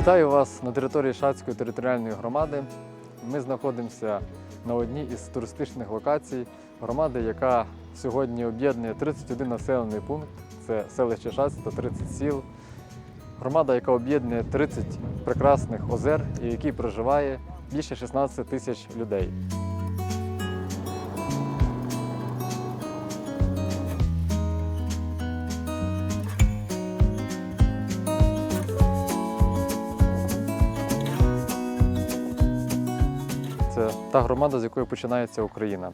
Вітаю вас на території Шацької територіальної громади. Ми знаходимося на одній із туристичних локацій громади, яка сьогодні об'єднує 31 населений пункт. Це селище Шацьк та 30 сіл. Громада, яка об'єднує 30 прекрасних озер і в якій проживає більше 16 тисяч людей. Це та громада, з якої починається Україна.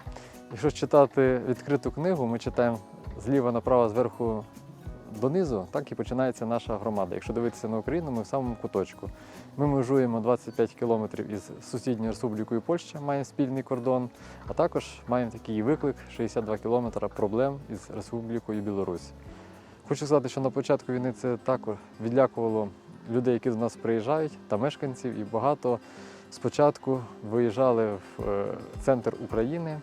Якщо читати відкриту книгу, ми читаємо зліва направо, зверху донизу, так і починається наша громада. Якщо дивитися на Україну, ми в самому куточку. Ми межуємо 25 кілометрів із сусідньою республікою Польща, маємо спільний кордон, а також маємо такий виклик 62 кілометри проблем із Республікою Білорусь. Хочу сказати, що на початку війни це також відлякувало людей, які до нас приїжджають, та мешканців, і багато спочатку виїжджали в е, центр України,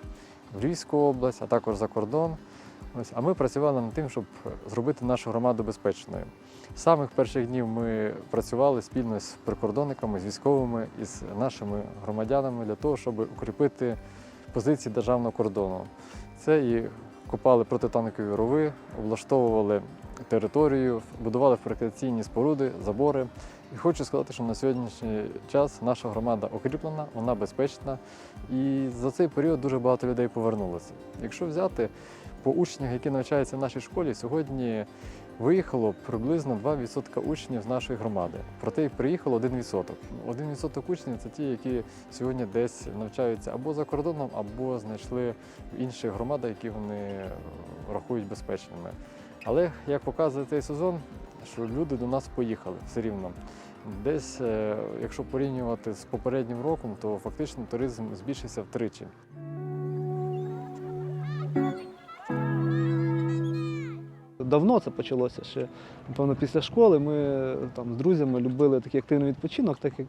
в Львівську область, а також за кордон. Ось, а ми працювали над тим, щоб зробити нашу громаду безпечною. З самих перших днів ми працювали спільно з прикордонниками, з військовими і з нашими громадянами для того, щоб укріпити позиції державного кордону. Це і копали протитанкові рови, облаштовували територію, будували фортифікаційні споруди, забори. І хочу сказати, що на сьогоднішній час наша громада укріплена, вона безпечна. І за цей період дуже багато людей повернулося. Якщо взяти по учнях, які навчаються в нашій школі, сьогодні виїхало приблизно 2% учнів з нашої громади. Проте приїхало 1%. 1% учнів це ті, які сьогодні десь навчаються або за кордоном, або знайшли в інших громадах, які вони рахують безпечними. Але як показує цей сезон, що люди до нас поїхали все рівно. Десь, е, якщо порівнювати з попереднім роком, то фактично туризм збільшився втричі. Давно це почалося ще. Напевно, після школи ми там з друзями любили такий активний відпочинок, так як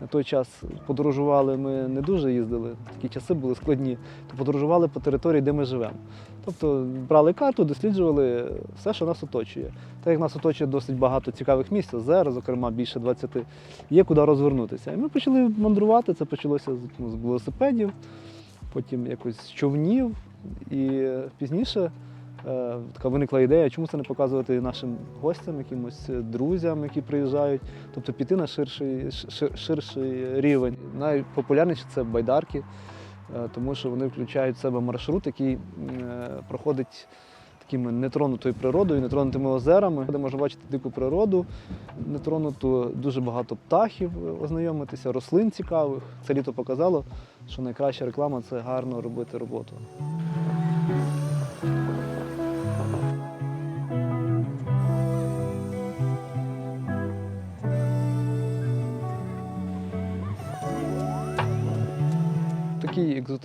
на той час подорожували ми не дуже їздили, такі часи були складні, то подорожували по території, де ми живемо. Тобто брали карту, досліджували все, що нас оточує. Так як нас оточує досить багато цікавих місць, озер, зокрема більше 20, є куди розвернутися. І ми почали мандрувати, це почалося з, ну, велосипедів, потім якось з човнів. І пізніше така виникла ідея, чому це не показувати нашим гостям, якимось е, друзям, які приїжджають, тобто піти на ширший, шир- ширший рівень. Найпопулярніші це байдарки, е, тому що вони включають в себе маршрут, який е, проходить такими нетронутою природою, нетронутими озерами, де можна бачити дику природу, нетронуту дуже багато птахів е, ознайомитися, рослин цікавих. Це літо показало, що найкраща реклама це гарно робити роботу.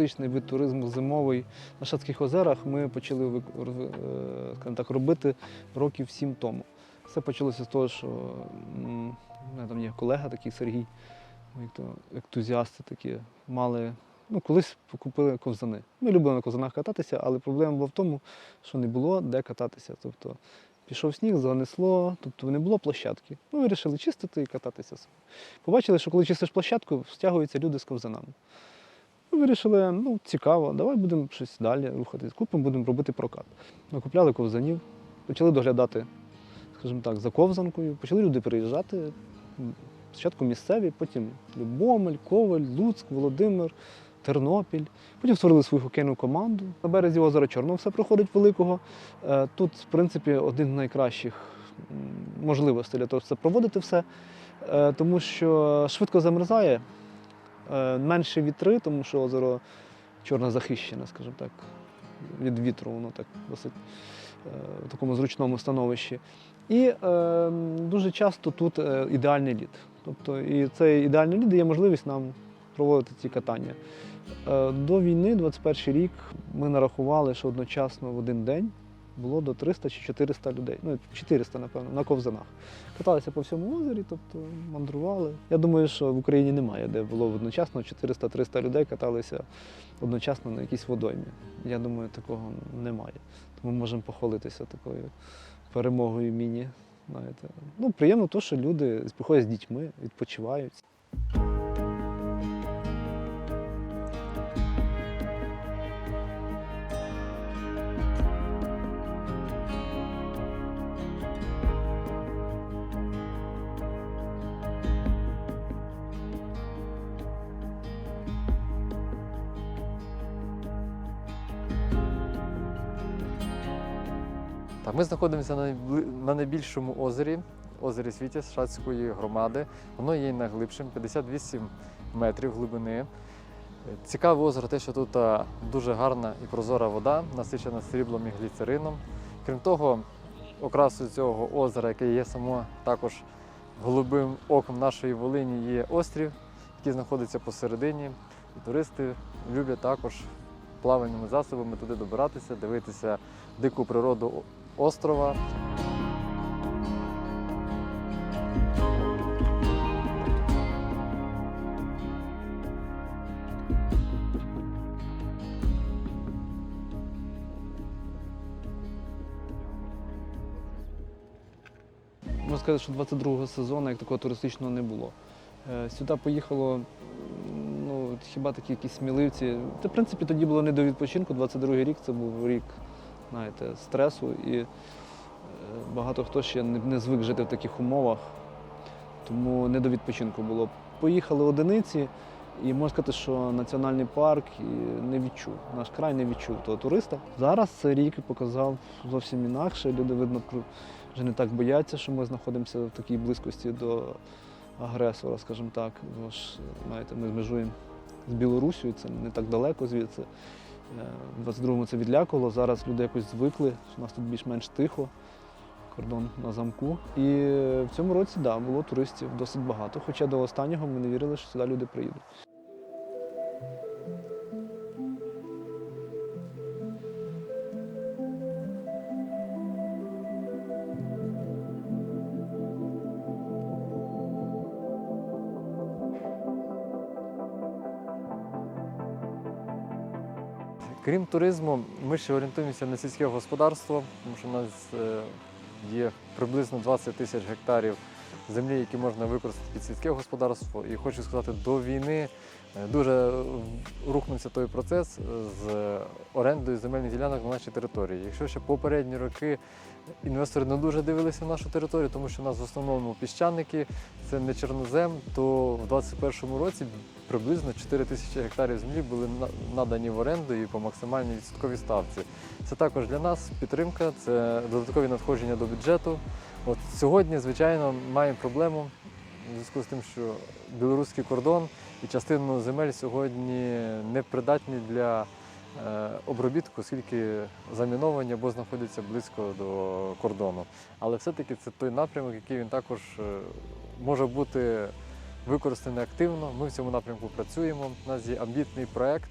Такий екзотичний вид туризму зимовий на Шацьких озерах ми почали е, так, робити років сім тому. Все почалося з того, що мене там є колега такий Сергій, ентузіасти такі, мали. Ну, колись купили ковзани. Ми любили на ковзанах кататися, але проблема була в тому, що не було де кататися. Тобто пішов сніг, занесло, тобто не було площадки. Ми вирішили чистити і кататися. Побачили, що коли чистиш площадку, стягуються люди з ковзанами. Вирішили, ну, цікаво, давай будемо щось далі рухатись. Купимо, будемо робити прокат. Ми купляли ковзанів, почали доглядати, скажімо так, за ковзанкою. Почали люди приїжджати. Спочатку місцеві, потім Любомель, Коваль, Луцьк, Володимир, Тернопіль. Потім створили свою хокейну команду. На березі озера Чорного все проходить великого. Е, Тут, в принципі, один з найкращих можливостей для того, щоб це проводити все, Е, тому що швидко замерзає. Е, Менше вітри, тому що озеро чорно захищене, скажімо так, від вітру, воно так досить е, в такому зручному становищі. І е, дуже часто тут е, ідеальний лід. Тобто, і цей ідеальний лід дає можливість нам проводити ці катання. До війни, 21 рік, ми нарахували, що одночасно в один день було до 300 чи 400 людей. Ну, 400, напевно, на ковзанах. Каталися по всьому озері, тобто мандрували. Я думаю, що в Україні немає, де було одночасно 400-300 людей каталися одночасно на якійсь водоймі. Я думаю, такого немає. Тому можемо похвалитися такою перемогою міні Знаєте. Ну, приємно то, що люди приходять з дітьми, відпочивають. Так, ми знаходимося на, найбільшому озері, озері Світязь Шацької громади. Воно є найглибшим, 58 метрів глибини. Цікаве озеро те, що тут дуже гарна і прозора вода, насичена сріблом і гліцерином. Крім того, окрасою цього озера, яке є само також голубим оком нашої Волині, є острів, який знаходиться посередині. І туристи люблять також плавальними засобами туди добиратися, дивитися дику природу острова. Можна сказати, що 22-го сезону як такого туристичного не було. Е, Сюди поїхало ну, хіба такі якісь сміливці. Та, в принципі, тоді було не до відпочинку. 22-й рік це був рік знаєте, стресу, і е, багато хто ще не, звик жити в таких умовах, тому не до відпочинку було. Поїхали одиниці, і можна сказати, що національний парк не відчув. Наш край не відчув того туриста. Зараз цей рік показав зовсім інакше. Люди, видно, вже не так бояться, що ми знаходимося в такій близькості до агресора, скажімо так. Бо ж, знаєте, ми межуємо з Білорусію, це не так далеко звідси. Е, В 22-му це відлякувало, зараз люди якось звикли, що у нас тут більш-менш тихо, кордон на замку. І в цьому році да, було туристів досить багато, хоча до останнього ми не вірили, що сюди люди приїдуть. Крім туризму, ми ще орієнтуємося на сільське господарство, тому що у нас е, є приблизно 20 тисяч гектарів землі, які можна використати під сільське господарство. І хочу сказати, до війни дуже рухнувся той процес з орендою земельних ділянок на нашій території. Якщо ще попередні роки інвестори не дуже дивилися на нашу територію, тому що у нас в основному піщаники, це не чорнозем, то в 2021 році приблизно 4 тисячі гектарів землі були на- надані в оренду і по максимальній відсотковій ставці. Це також для нас підтримка, це додаткові надходження до бюджету. От сьогодні, звичайно, маємо проблему в зв'язку з тим, що білоруський кордон і частину земель сьогодні не придатні для е, обробітку, оскільки заміновані або знаходяться близько до кордону. Але все-таки це той напрямок, який він також е, може бути використаний активно. Ми в цьому напрямку працюємо. У нас є амбітний проект,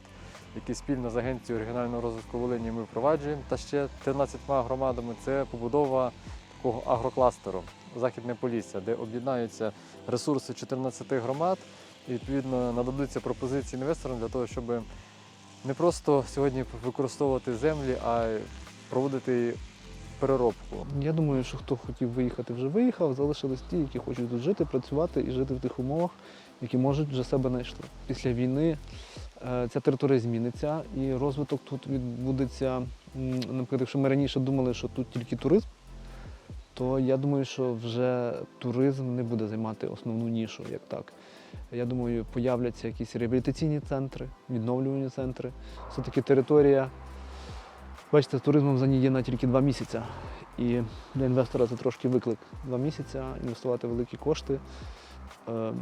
який спільно з Агенцією регіонального розвитку Волині ми впроваджуємо. Та ще 13 громадами це побудова такого агрокластеру Західне Полісся, де об'єднаються ресурси 14 громад і відповідно нададуться пропозиції інвесторам для того, щоб не просто сьогодні використовувати землі, а проводити переробку. Я думаю, що хто хотів виїхати, вже виїхав, залишились ті, які хочуть тут жити, працювати і жити в тих умовах, які можуть вже себе знайшли. Після війни е, ця територія зміниться і розвиток тут відбудеться. Наприклад, якщо ми раніше думали, що тут тільки туризм, то я думаю, що вже туризм не буде займати основну нішу, як так. Я думаю, появляться якісь реабілітаційні центри, відновлювальні центри. Все-таки територія, бачите, туризмом задіяна тільки два місяці. І для інвестора це трошки виклик. Два місяці інвестувати великі кошти. Ем,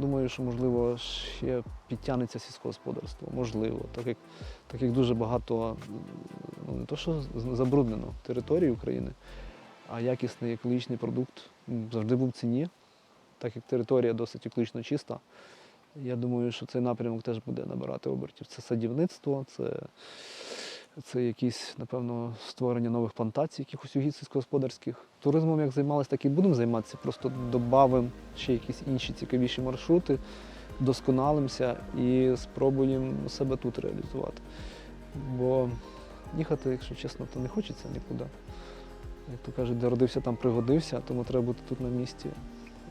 Думаю, що можливо ще підтягнеться сільськогосподарство. Можливо, так як, так як дуже багато ну, не то, що забруднено території України, а якісний екологічний продукт завжди був в ціні, так як територія досить екологічно чиста. Я думаю, що цей напрямок теж буде набирати обертів. Це садівництво, це, це якісь, напевно, створення нових плантацій, якихось угідь сільськогосподарських. Туризмом як займалися, так і будемо займатися. Просто додамо ще якісь інші цікавіші маршрути, вдосконалимося і спробуємо себе тут реалізувати. Бо їхати, якщо чесно, то не хочеться нікуди. Як то кажуть, де родився, там пригодився, тому треба бути тут на місці.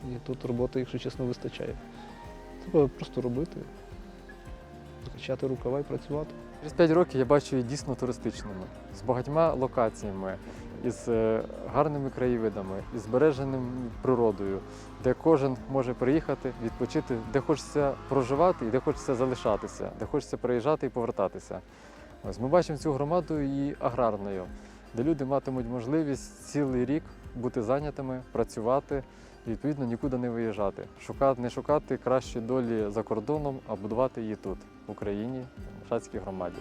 І тут роботи, якщо чесно, вистачає. Треба просто робити, закачати рукава і працювати. Через 5 років я бачу її дійсно туристичними, з багатьма локаціями, із е, гарними краєвидами, із збереженим природою, де кожен може приїхати, відпочити, де хочеться проживати і де хочеться залишатися, де хочеться приїжджати і повертатися. Ось ми бачимо цю громаду і аграрною, де люди матимуть можливість цілий рік бути зайнятими, працювати і відповідно нікуди не виїжджати, шукати, не шукати кращої долі за кордоном, а будувати її тут, в Україні, в Шацькій громаді.